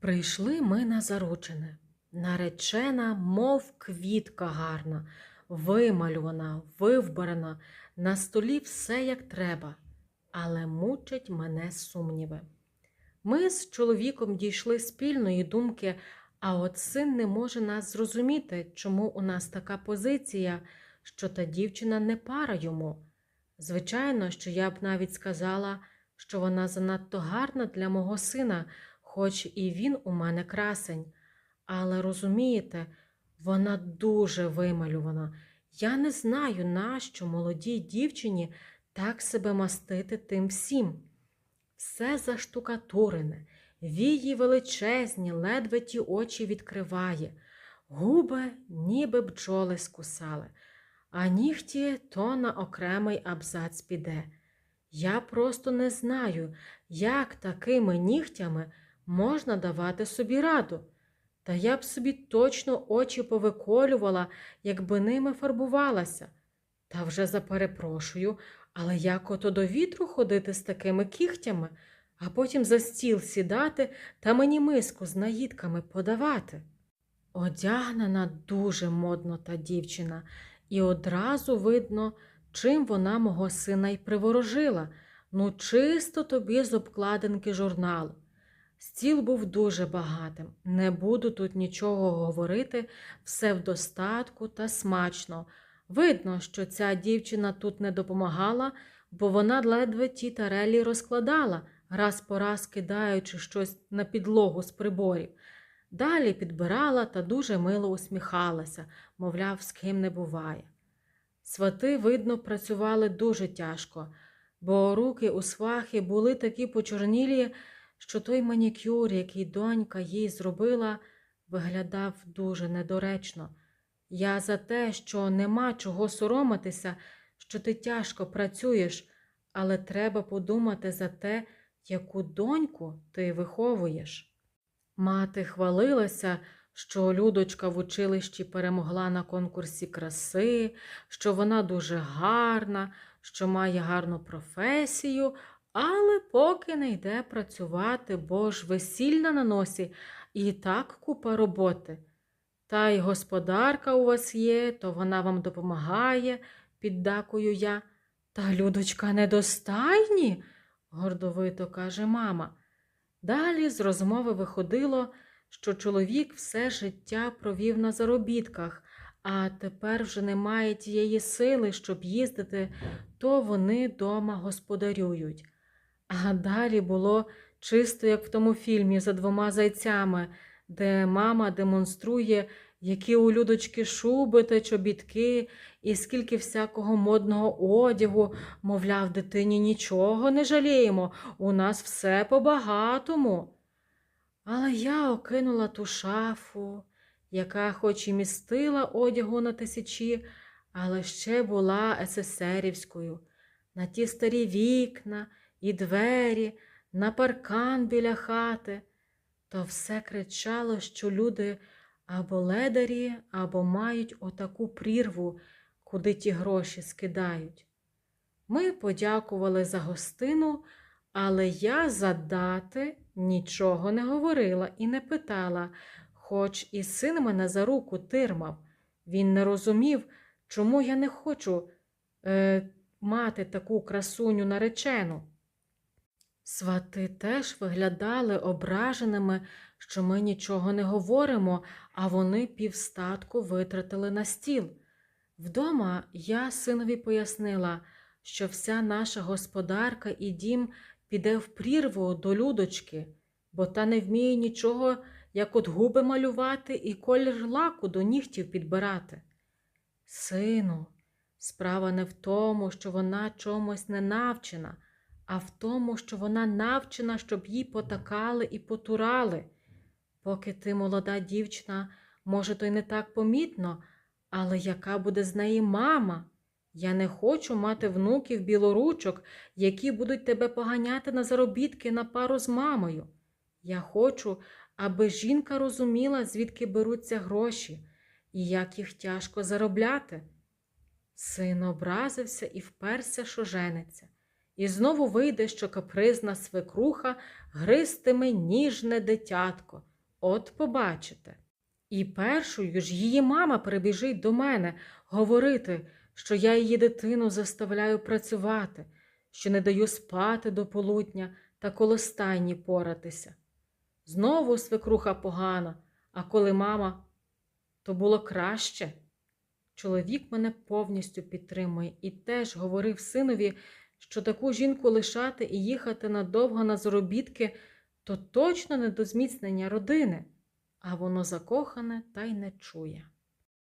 Прийшли ми на заручине. Наречена, мов квітка гарна, вималювана, вивбрана, на столі все як треба, але мучать мене сумніви. Ми з чоловіком дійшли спільної думки, а от син не може нас зрозуміти, чому у нас така позиція, що та дівчина не пара йому. Звичайно, що я б навіть сказала, що вона занадто гарна для мого сина, хоч і він у мене красень. Але розумієте, вона дуже вималювана. Я не знаю, нащо молодій дівчині так себе мастити тим всім. Все заштукатурене, вії величезні, ледве ті очі відкриває, губи ніби бджоли скусали, а нігті то на окремий абзац піде. Я просто не знаю, як такими нігтями можна давати собі раду. Та я б собі точно очі повиколювала, якби ними фарбувалася. Та вже заперепрошую, але як ото до вітру ходити з такими кігтями, а потім за стіл сідати та мені миску з наїдками подавати. Одягнена дуже модно та дівчина, і одразу видно, чим вона мого сина й приворожила. Ну, чисто тобі з обкладинки журналу. Стіл був дуже багатим. Не буду тут нічого говорити, все в достатку та смачно. Видно, що ця дівчина тут не допомагала, бо вона ледве ті тарелі розкладала, раз по раз кидаючи щось на підлогу з приборів. Далі підбирала та дуже мило усміхалася, мовляв, з ким не буває. Свати, видно, працювали дуже тяжко, бо руки у свахи були такі почорнілі, що той манікюр, який донька їй зробила, виглядав дуже недоречно. Я за те, що нема чого соромитися, що ти тяжко працюєш, але треба подумати за те, яку доньку ти виховуєш. Мати хвалилася, що Людочка в училищі перемогла на конкурсі краси, що вона дуже гарна, що має гарну професію, але поки не йде працювати, бо ж весільна на носі і так купа роботи. Та й господарка у вас є, то вона вам допомагає, піддакую я. Та Людочка недостайні, гордовито каже мама. Далі з розмови виходило, що чоловік все життя провів на заробітках, а тепер вже немає тієї сили, щоб їздити, то вони дома господарюють. А далі було чисто, як в тому фільмі за двома зайцями, де мама демонструє, які у людочки шуби та чобітки, і скільки всякого модного одягу, мовляв, дитині нічого не жаліємо, у нас все по-багатому. Але я окинула ту шафу, яка хоч і містила одягу на тисячі, але ще була есесерівською, на ті старі вікна і двері, на паркан біля хати, то все кричало, що люди або ледарі, або мають отаку прірву, куди ті гроші скидають. Ми подякували за гостину, але я за дати нічого не говорила і не питала, хоч і син мене за руку тирмав. Він не розумів, чому я не хочу е, мати таку красуню наречену. Свати теж виглядали ображеними, що ми нічого не говоримо, а вони півстатку витратили на стіл. Вдома я синові пояснила, що вся наша господарка і дім піде в прірву до людочки, бо та не вміє нічого, як от губи малювати і колір лаку до нігтів підбирати. Сину, справа не в тому, що вона чомусь не навчена, а в тому, що вона навчена, щоб їй потакали і потурали. Поки ти молода дівчина, може, то й не так помітно, але яка буде з неї мама? Я не хочу мати внуків білоручок, які будуть тебе поганяти на заробітки на пару з мамою. Я хочу, аби жінка розуміла, звідки беруться гроші і як їх тяжко заробляти. Син образився і вперся, що жениться. І знову вийде, що капризна свекруха гристиме ніжне дитятко. От побачите. І першою ж її мама прибіжить до мене говорити, що я її дитину заставляю працювати, що не даю спати до полудня та коло стайні поратися. Знову свекруха погана, а коли мама, то було краще. Чоловік мене повністю підтримує і теж говорив синові, що таку жінку лишати і їхати надовго на заробітки то точно не до зміцнення родини, а воно закохане та й не чує.